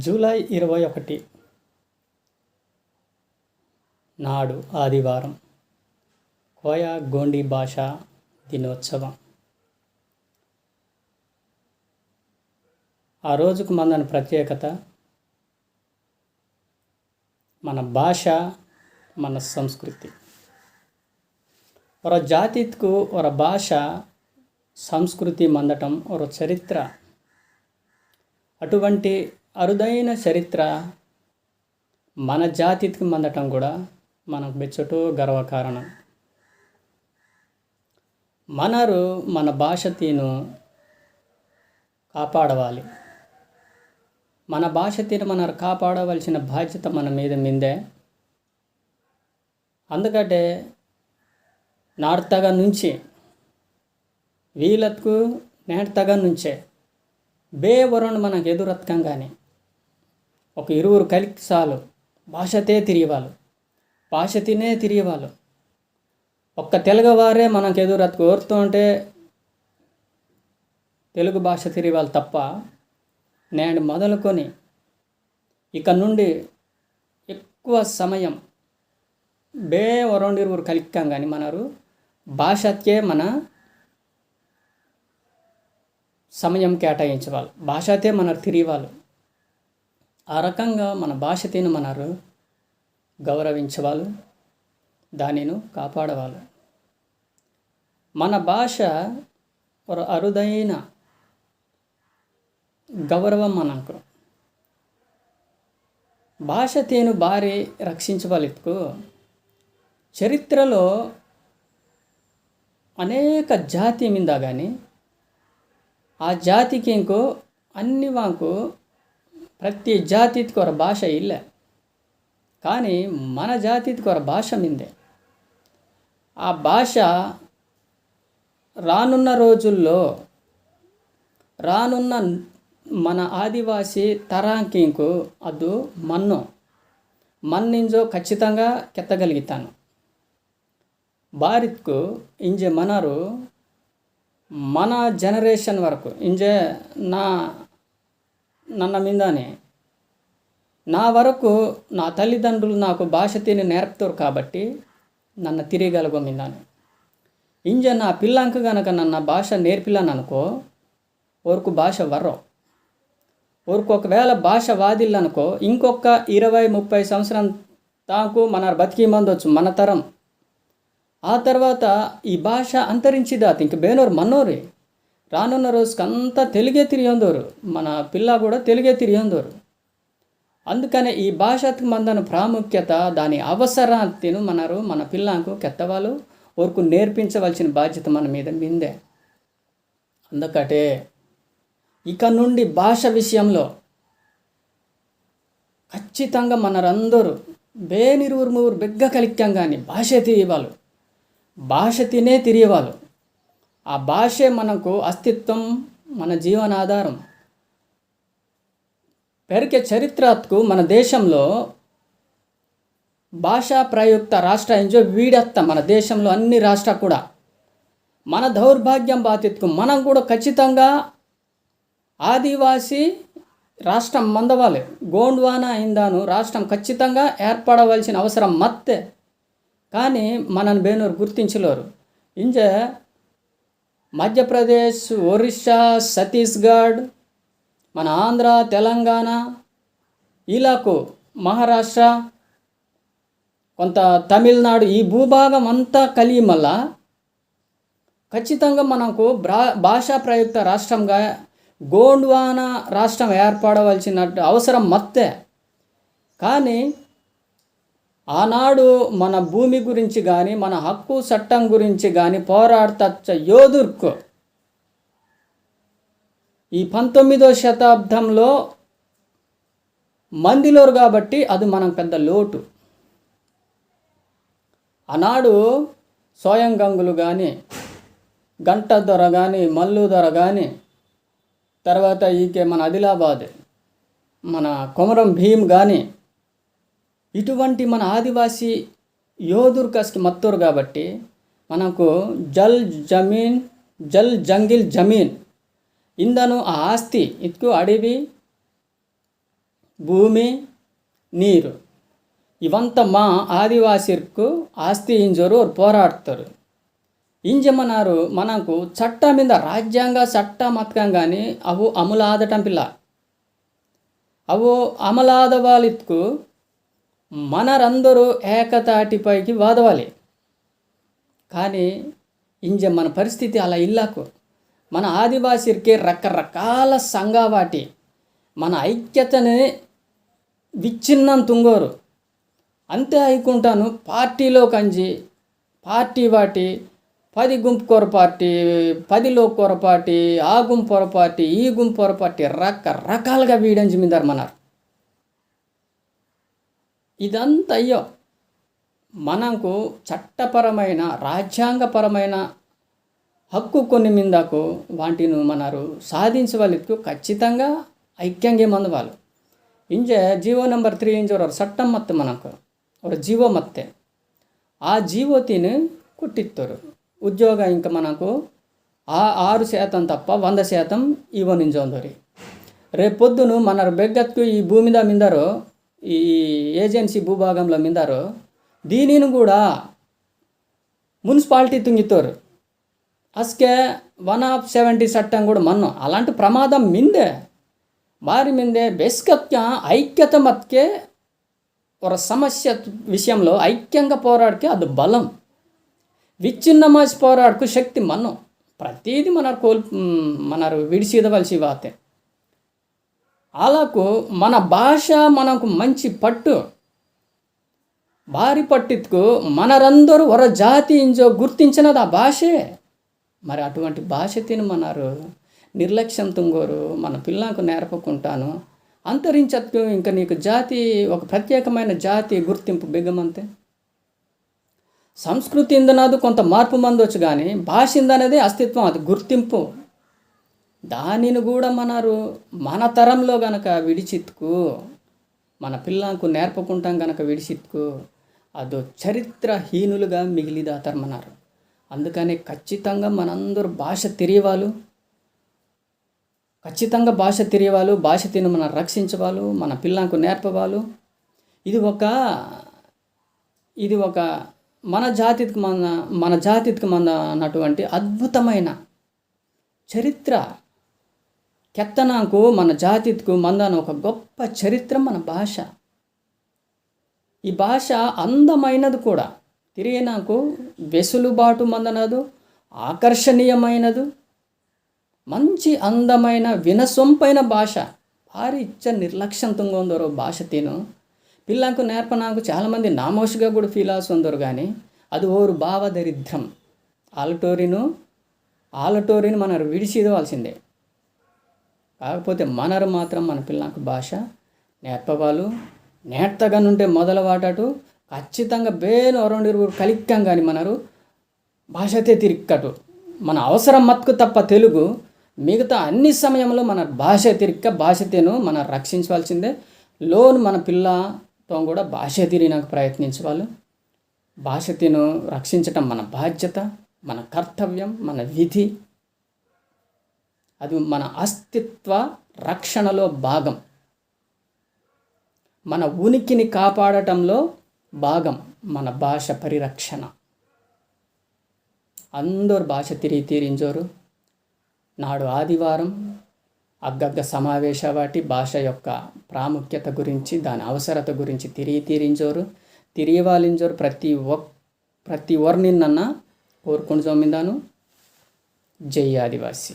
July ఇరవై ఒకటి నాడు ఆదివారం కోయా గోండి భాష దినోత్సవం. ఆ రోజుకు మందని ప్రత్యేకత మన భాష మన సంస్కృతి. ఒక జాతికు ఒక భాష సంస్కృతి మందటం ఒక చరిత్ర. అటువంటి అరుదైన చరిత్ర మన జాతికి మందటం కూడా మనకు బెచ్చటో గర్వకారణం. మనరు మన భాష తీను కాపాడవాలి. మన భాష తీరు మనరు కాపాడవలసిన బాధ్యత మన మీద మిందే. అందుకంటే నార్తగా నుంచి వీళ్ళకు నేటతగా నుంచే బే వరుణ్ మనకు ఎదురత్కంగానే ఒక ఇరువురు కలిపి చాలు. భాషతే తిరిగేవాళ్ళు. భాష తినే తిరిగేవాళ్ళు. ఒక్క తెలుగువారే మనకు ఎదురు కోరుతూ ఉంటే తెలుగు భాష తిరిగేవాళ్ళు తప్ప నేను మొదలుకొని ఇక నుండి ఎక్కువ సమయం బే వరుణ్ ఇరువురు కలికాం కానీ మనరు భాషకే మన సమయం కేటాయించేవాళ్ళు. భాషతే మనరు తిరిగేవాళ్ళు. ఆ రకంగా మన భాష తిని మనరు గౌరవించేవాళ్ళు దానిని కాపాడవాళ్ళు మన భాష ఒక అరుదైన గౌరవం మనకు భాష తేను భారీ రక్షించవాళ్ళకు చరిత్రలో అనేక జాతి మీద కానీ ఆ జాతికి ఇంకో అన్ని వాకు ప్రతి జాతికి ఒక భాష ఇల్లే. కానీ మన జాతికి ఒక భాష మిందే. ఆ భాష రానున్న రోజుల్లో రానున్న మన ఆదివాసీ తరాంకింకు అదు మన్ను. మన్నింజో ఖచ్చితంగా కెత్తగలుగుతాను. భారత్కు ఇంజే మనరు మన జనరేషన్ వరకు ఇంజే నా నన్న మిందానే నా వరకు నా తల్లిదండ్రులు నాకు భాష తిని నేర్పుతారు కాబట్టి నన్ను తిరగలుగు మిందానే ఇంజ నా పిల్లంక గనక నన్న భాష నేర్పిలాననుకో వరకు భాష వర్రం. వరకు ఒకవేళ భాష వాదిల్లనుకో ఇంకొక ఇరవై ముప్పై సంవత్సరం తాకు మన బతికి మందొచ్చు మన తరం. ఆ తర్వాత ఈ భాష అంతరించిదా ఇంక బేనోరు మన్నోరే. రానున్న రోజుకి అంతా తెలుగే తిరిగందోరు. మన పిల్ల కూడా తెలుగే తిరిగందోరు. అందుకనే ఈ భాషకు మందన ప్రాముఖ్యత దాని అవసరాన్ని మనరు మన పిల్లకు కెత్తవాళ్ళు వరకు నేర్పించవలసిన బాధ్యత మన మీద మిందే. అందుకటే ఇక నుండి భాష విషయంలో ఖచ్చితంగా మనరందరూ బేనిరువురు మూరు బెగ్గ కలిక్యం కానీ భాష తిరిగేవాళ్ళు. భాష తినే తిరిగేవాళ్ళు. ఆ భాషే మనకు అస్తిత్వం మన జీవనాధారం. పెరిగే చరిత్రకు మన దేశంలో భాషా ప్రయుక్త రాష్ట్ర ఎంజో వీడత్త మన దేశంలో అన్ని రాష్ట్ర కూడా. మన దౌర్భాగ్యం బాధితుకు మనం కూడా ఖచ్చితంగా ఆదివాసీ రాష్ట్రం మందవాలి. గోండ్వానా అయిందాను రాష్ట్రం ఖచ్చితంగా ఏర్పడవలసిన అవసరం మత్తే. కానీ మనని బేనూరు గుర్తించలేరు. ఇంజ మధ్యప్రదేశ్ ఒరిస్సా ఛత్తీస్గఢ్ మన ఆంధ్ర తెలంగాణ ఇలాకు మహారాష్ట్ర కొంత తమిళనాడు ఈ భూభాగం అంతా కలిగి మళ్ళా ఖచ్చితంగా మనకు బ్రా భాషా ప్రయుక్త రాష్ట్రంగా గోండ్వానా రాష్ట్రం ఏర్పడవలసిన అవసరం మత్తే. కానీ ఆనాడు మన భూమి గురించి కానీ మన హక్కు చట్టం గురించి కానీ పోరాడతచ్చ యోధుర్కు ఈ పంతొమ్మిదో శతాబ్దంలో మందిలోరు కాబట్టి అది మనం పెద్ద లోటు. ఆనాడు స్వయం గంగులు కానీ గంట దొర కానీ మల్లు దొర కానీ తర్వాత ఈకే మన ఆదిలాబాద్ మన కొమరం భీమ్ కానీ ఇటువంటి మన ఆదివాసి యోధుర్ కస్కి మత్తూరు కాబట్టి మనకు జల్ జమీన్ జల్ జంగిల్ జమీన్ ఇందను ఆ ఆస్తి ఇదికు అడవి భూమి నీరు ఇవంతా మా ఆదివాసీకు ఆస్తి ఇంజరు పోరాడతారు. ఇంజమన్నారు మనకు చట్ట మీద రాజ్యాంగ చట్ట మతకంగాని అవు అమలాదటం పిల్ల. అవు అమలాదవాలిత్కు మనరందరూ ఏకతాటిపైకి వాదవాలి. కానీ ఇంజ మన పరిస్థితి అలా ఇల్లాకు. మన ఆదివాసీలకి రకరకాల సంఘావాటి మన ఐక్యతని విచ్ఛిన్నం తుంగోరు. అంతే అయికుంటాను పార్టీలో కంచి పార్టీ వాటి పది గుంపు కూర పార్టీ పదిలో కూర పార్టీ ఆ గుంపు పొరపాటి ఈ గుంపు పొరపాటి రకరకాలుగా వీడంచి మీద మన్నారు. ఇదంతా అయ్యో మనకు చట్టపరమైన రాజ్యాంగపరమైన హక్కు కొన్ని మిందకు వాటిని మనరు సాధించవలకు ఖచ్చితంగా ఐక్యంగా మందు వాళ్ళు ಇಂಜೆ జీవో నెంబర్ త్రీ ಇಂಜೆ ಅವ್ರ ಸಟ್ಟಂ ಮತ್ತೆ ಮನಕ ಅವ್ರ ಜೀವೋ ಮತ್ತೆ ಆ ಜೀವೋ ತಿನ್ನು ಕೊಟ್ಟಿತ್ತವರು ಉದ್ಯೋಗ ಇಂಕ ಮನಕು ಆ శాతం తప్ప వంద శాతం ఈవో రేపు పొద్దును మన బెగ్గత్తు ఈ భూమిదా మిందరో ఈ ఏజెన్సీ భూభాగంలో మిందారో దీనిని కూడా మున్సిపాలిటీ తుంగితోరు. అస్కే వన్ ఆఫ్ సెవెంటీ చట్టం కూడా మన్ను. అలాంటి ప్రమాదం మిందే. వారి మిందే బెస్కత్య ఐక్యత మత్కే ఒక సమస్య విషయంలో ఐక్యంగా పోరాడికే అది బలం. విచ్ఛిన్నమాసి పోరాడుకు శక్తి మన్ను. ప్రతీది మన కోల్ మన విడిచిదవలసి వాతే. అలాకు మన భాష మనకు మంచి పట్టు. భారీ పట్టుకు మనరందరూ వర జాతి ఇంజో గుర్తించినది ఆ భాషే. మరి అటువంటి భాష తినమన్నారు. నిర్లక్ష్యం తుంగోరు మన పిల్లలకు నేర్పకుంటాను. అంతరించత్కు ఇంకా నీకు జాతి ఒక ప్రత్యేకమైన జాతి గుర్తింపు బిగ్గమంతే సంస్కృతి ఇందనాదు కొంత మార్పు మందొచ్చు కానీ భాష ఇందనేది అస్తిత్వం అది గుర్తింపు. దానిని కూడా మనరు మన తరంలో గనక విడిచిత్తుకు మన పిల్లలకు నేర్పకుంటాం గనక విడిచిత్తుకు అదో చరిత్రహీనులుగా మిగిలిదాతరమన్నారు అందుకనే ఖచ్చితంగా మనందరూ భాష తెలియవాళ్ళు ఖచ్చితంగా భాష తెలియవాళ్ళు భాష తిని మనం రక్షించవాళ్ళు మన పిల్లలకు నేర్పవాళ్ళు. ఇది ఒక ఇది ఒక మన జాతికి మన మన జాతికి మన అన్నటువంటి అద్భుతమైన చరిత్ర. కెత్తనాకు మన జాతికు మందాన ఒక గొప్ప చరిత్ర మన భాష. ఈ భాష అందమైనది కూడా. తిరిగి నాకు వెసులుబాటు మందనదు ఆకర్షణీయమైనదు మంచి అందమైన వినసొంపైన భాష. భారీ ఇచ్చ నిర్లక్ష్యంతంగా ఉందరో భాష తిను. పిల్లకు నేర్పనాకు చాలామంది నామోషిగా కూడా ఫీల్ అవుతుందరు కానీ అది ఓరు భావ దరిద్రం ఆలటోరిను ఆలటోరిని మన విడిచిదవలసిందే. కాకపోతే మనరు మాత్రం మన పిల్లలకు భాష నేర్పవాళ్ళు నేర్తగానుంటే మొదలవాటటు ఖచ్చితంగా బేను అరొండిరువురు కలిక్కం కానీ మనరు భాషతే తిరిక్కటు. మన అవసరం మత్కు తప్ప తెలుగు మిగతా అన్ని సమయంలో మన భాష తిరిక్క భాషతేను మనం రక్షించవలసిందే. లోన్ మన పిల్లతో కూడా భాష తిరిగినాక ప్రయత్నించవాలి. భాషతను రక్షించటం మన బాధ్యత మన కర్తవ్యం మన విధి. అది మన అస్తిత్వ రక్షణలో భాగం. మన ఉనికిని కాపాడటంలో భాగం మన భాష పరిరక్షణ. అందరు భాష తిరిగి తీరించోరు నాడు ఆదివారం అగ్గగ్గ సమావేశ వాటి భాష యొక్క ప్రాముఖ్యత గురించి దాని అవసరత గురించి తిరిగి తీరించోరు తిరిగి వాలించోరు ప్రతి ఒక్ ప్రతి ఒర్నిన్నన్న కోరుకొని జోమిందాను జై ఆదివాసి.